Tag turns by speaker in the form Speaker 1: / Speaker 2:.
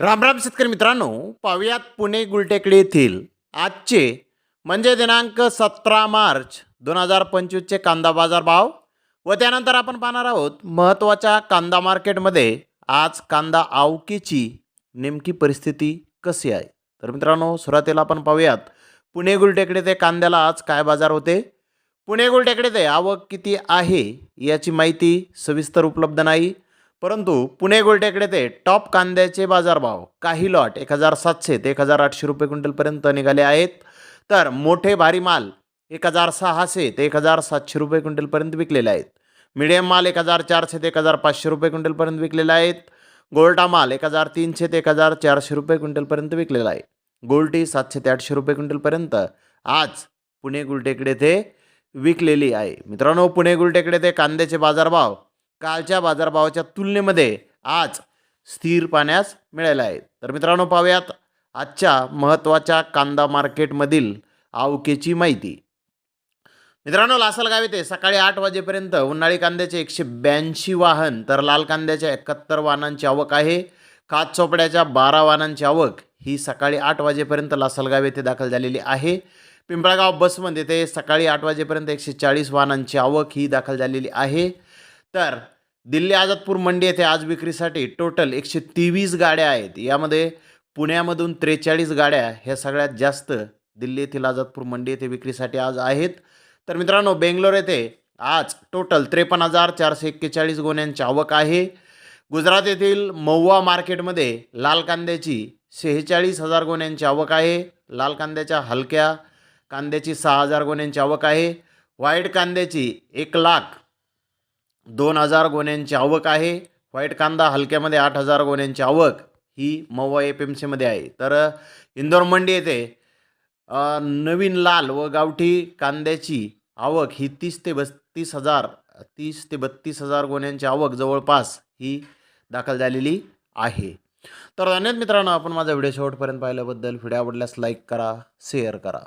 Speaker 1: राम राम शेतकरी मित्रांनो पाहुयात पुणे गुलटेकडी येथील आजचे म्हणजे दिनांक सतरा मार्च दोन हजार पंचवीसचे कांदा बाजार भाव व त्यानंतर आपण पाहणार आहोत महत्त्वाच्या कांदा मार्केटमध्ये आज कांदा आवकीची नेमकी परिस्थिती कशी आहे. तर मित्रांनो सुरुवातीला आपण पाहूयात पुणे गुलटेकडे ते कांद्याला आज काय बाजार होते. पुणे गुलटेकडे ते आवक किती आहे याची माहिती सविस्तर उपलब्ध नाही. परंतु पुणे गोलट्याकडे ते टॉप कांद्याचे बाजारभाव काही लॉट एक हजार सातशे ते एक हजार आठशे रुपये क्विंटलपर्यंत निघाले आहेत. तर मोठे भारी माल एक हजार सहाशे ते एक हजार सातशे रुपये क्विंटलपर्यंत विकलेले आहेत. मिडियम माल एक हजार चारशे ते एक हजार पाचशे रुपये क्विंटलपर्यंत विकलेला आहेत गोल्टा माल एक हजार तीनशे ते एक हजार चारशे रुपये क्विंटलपर्यंत विकलेला आहे. गोल्टी सातशे ते आठशे रुपये क्विंटलपर्यंत आज पुणे गुलटेकडे ते विकलेली आहे. मित्रांनो पुणे गुलटेकडे ते कांद्याचे बाजारभाव कालच्या बाजारभावाच्या तुलनेमध्ये आज स्थिर पाण्यास मिळाले आहे. तर मित्रांनो पाहूयात आजच्या महत्त्वाच्या कांदा मार्केटमधील आवकेची माहिती. मित्रांनो लासलगाव येथे सकाळी आठ वाजेपर्यंत उन्हाळी कांद्याचे एकशे ब्याऐंशी वाहन तर लाल कांद्याच्या एकाहत्तर वाहनांची आवक आहे. खात चोपड्याच्या बारा वाहनांची आवक ही सकाळी आठ वाजेपर्यंत लासलगाव येथे दाखल झालेली आहे. पिंपळगाव बसमध्ये ते सकाळी आठ वाजेपर्यंत एकशे चाळीस वाहनांची आवक ही दाखल झालेली आहे. तर दिल्ली आझादपूर मंडी येथे आज विक्रीसाठी टोटल एकशे तेवीस गाड्या आहेत. यामध्ये पुण्यामधून त्रेचाळीस गाड्या ह्या सगळ्यात जास्त दिल्ली येथील आझादपूर मंडी येथे विक्रीसाठी आज आहेत. तर मित्रांनो बेंगलोर येथे आज टोटल त्रेपन्न हजार चारशे एक्केचाळीस गोण्यांची आवक आहे. गुजरात येथील महुवा मार्केटमध्ये लाल कांद्याची शेहेचाळीस हजार गोण्यांची आवक आहे. लाल कांद्याच्या हलक्या कांद्याची सहा हजार गोण्यांची आवक आहे. व्हाईट कांद्याची एक लाख दोन हजार गोण्यांची आवक आहे. व्हाईट कांदा हलक्यामध्ये आठ हजार गोण्यांची आवक ही मवा एफ एम सीमध्ये आहे. तर इंदोर मंडी येथे नवीन लाल व गावठी कांद्याची आवक ही तीस ते बत्तीस हजार तीस ते बत्तीस हजार गोण्यांची आवक जवळपास ही दाखल झालेली आहे. तर धन्यवाद मित्रांनो आपण माझा व्हिडिओ शेवटपर्यंत पाहिल्याबद्दल. व्हिडिओ आवडल्यास लाईक करा शेअर करा.